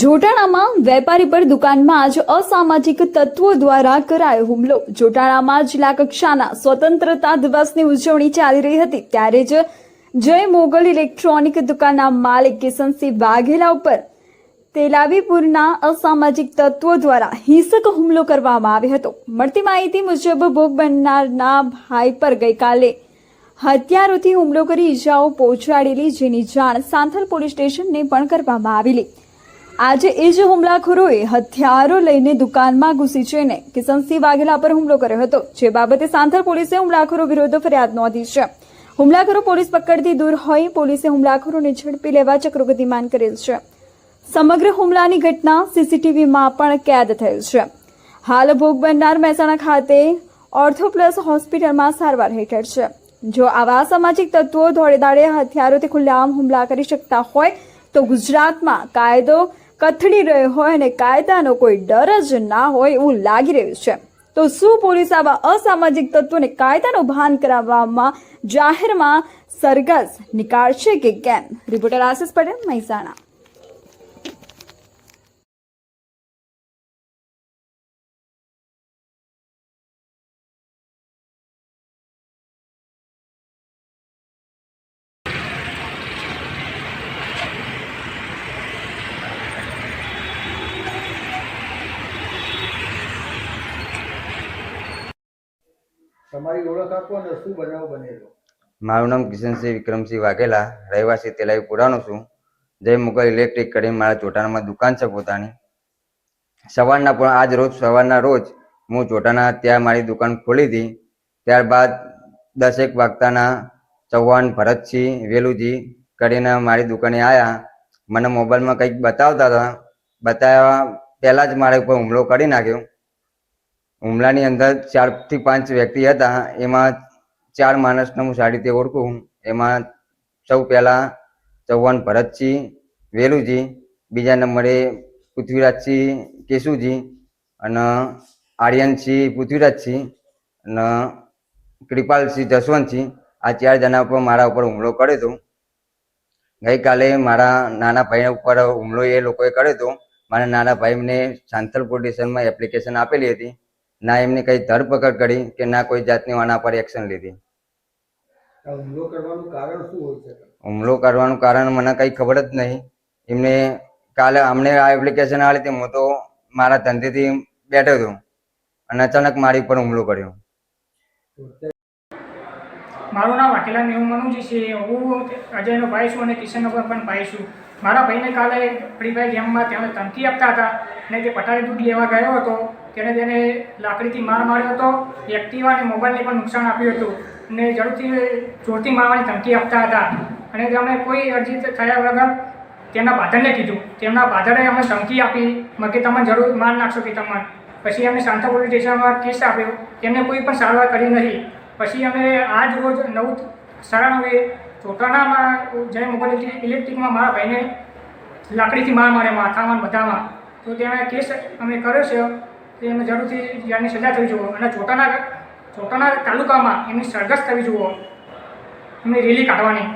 જોટાણામાં વેપારી પર દુકાનમાં જ અસામાજિક તત્વો દ્વારા કરાયો હુમલો. જોટાણામાં જિલ્લા કક્ષાના સ્વતંત્રતા દિવસની ઉજવણી ચાલી રહી હતી. ત્યારે જ જય મોગલ ઇલેક્ટ્રોનિક દુકાનના માલિક કિશનસિંહ વાઘેલા ઉપર તેલાવીપુરના અસામાજિક તત્વો દ્વારા હિંસક હુમલો કરવામાં આવ્યો હતો. મળતી માહિતી મુજબ ભોગ બનનારના ભાઈ પર ગઈકાલે હથિયારોથી હુમલો કરી ઈજાઓ પહોંચાડેલી જેની જાણ સાંથલ પોલીસ સ્ટેશનને પણ કરવામાં આવેલી. આજે એ જ હુમલાખોરોએ હથિયારો લઈને દુકાનમાં ઘૂસી જઈને કિશનસિંહ વાઘેલા પર હુમલો કર્યો હતો. જે બાબતે સાંથર પોલીસે હુમલાખોરો વિરુદ્ધ ફરિયાદ નોંધી છે. હુમલાખોરો પોલીસ પકડથી દૂર હોય પોલીસે હુમલાખોરોને ઝડપી લેવા ચક્રો કરેલ છે. સમગ્ર હુમલાની ઘટના સીસીટીવીમાં પણ કેદ થયેલ છે. હાલ ભોગ બનનાર મહેસાણા ખાતે ઓર્થોપ્લસ હોસ્પિટલમાં સારવાર હેઠળ છે. જો આવા સામાજિક તત્વો ધોળેદાળે હથિયારોથી ખુલ્લેઆમ હુમલા કરી શકતા હોય તો ગુજરાતમાં કાયદો કથળી રહ્યો હોય અને કાયદાનો કોઈ ડર જ ના હોય એવું લાગી રહ્યું છે. તો શું પોલીસ આવા અસામાજિક તત્વોને કાયદાનું ભાન કરાવવામાં જાહેરમાં સરઘસ નીકાળશે કે કેમ? રિપોર્ટર આશિષ પટેલ, મહેસાણા. તમારી ઓળખ આપો અને શું બનાવ બનેલો? મારું નામ કિશનસિંહ વિક્રમસિંહ વાઘેલા, રહેવાસી તેલાઈ પુરાનો છું. જય મુગલ ઇલેક્ટ્રિક કરીને મારા ચોટાણામાં દુકાન છે પોતાની. સવારના પણ આજ રોજ, સવારના રોજ હું ચોટાણા ત્યાં મારી દુકાન ખોલી હતી ત્યારબાદ દસેક વાગતાના ચૌહાણ ભરતસિંહ વેલુજી કરીને મારી દુકાને આવ્યા મને મોબાઈલમાં કંઈક બતાવતા હતા. બતાવ્યા પહેલાં જ મારા ઉપર હુમલો કરી નાખ્યો. હુમલાની અંદર ચારથી પાંચ વ્યક્તિ હતા. એમાં ચાર માણસને હું સારી રીતે ઓળખું એમાં સૌ પહેલાં ચૌહાણ ભરતસિંહ, વેલુજી, બીજા નંબરે પૃથ્વીરાજસિંહ કેશુજી અને આર્યનસિંહ પૃથ્વીરાજસિંહ અને કૃપાલસિંહ જસવંતસિંહ. આ ચાર જણા ઉપર મારા ઉપર હુમલો કર્યો હતો. ગઈકાલે મારા નાના ભાઈ ઉપર હુમલો એ લોકોએ કર્યો હતો. મારા નાના ભાઈને સાંથલપુર સ્ટેશનમાં એપ્લિકેશન આપેલી હતી. ના એમની કઈ ધરપકડ કરી કે ના કોઈ જાતની આના પર એક્શન લીધી? હુમલો કરવાનું કારણ શું હોય શકે હુમલો કરવાનું કારણ મને કઈ ખબર જ નહીં. એમને કાલે અમને આ એપ્લિકેશન આવી હતી હું તો મારા ધંધેથી બેઠો હતો અને અચાનક મારી ઉપર હુમલો કર્યો. મારું નામ વાઘેલા નેવું મનુજી છે. હું અજયનો ભાઈ છું અને કિશનનો પણ ભાઈ છું. મારા ભાઈને કાલે ફ્રી ફાયર ગેમમાં તેમને ધમકી આપતા હતા અને તે પટારી દૂધ લેવા ગયો હતો. તેને તેને લાકડીથી માર માર્યો હતો એક્ટિવા અને મોબાઈલને પણ નુકસાન આપ્યું હતું અને જરૂરથી જોરથી મારવાની ધમકી આપતા હતા. અને તેમણે કોઈ અરજી થયા વગર તેમના ફાધરને કીધું. તેમના ફાધરે અમને ધમકી આપી મગે તમે જરૂર માર નાખશો કે તમને? પછી અમને શાંતા પોલીસ સ્ટેશનમાં કેસ આપ્યો. તેમને કોઈ પણ સારવાર કરી નહીં. પછી અમે આજ રોજ નવ સાડા નવે ચોટાણામાં જય મોબાઈલ ઇલેક્ટ્રિકમાં મારા ભાઈને લાકડીથી માર મારે માથામાં બધામાં. તો તેણે કેસ અમે કર્યો છે. તો એમને જરૂરથી જેની સજા થવી જોઈએ અને ચોટાના ચોટાના તાલુકામાં એમની સરઘસ થવી જોઈએ એમની રેલી કાઢવાની.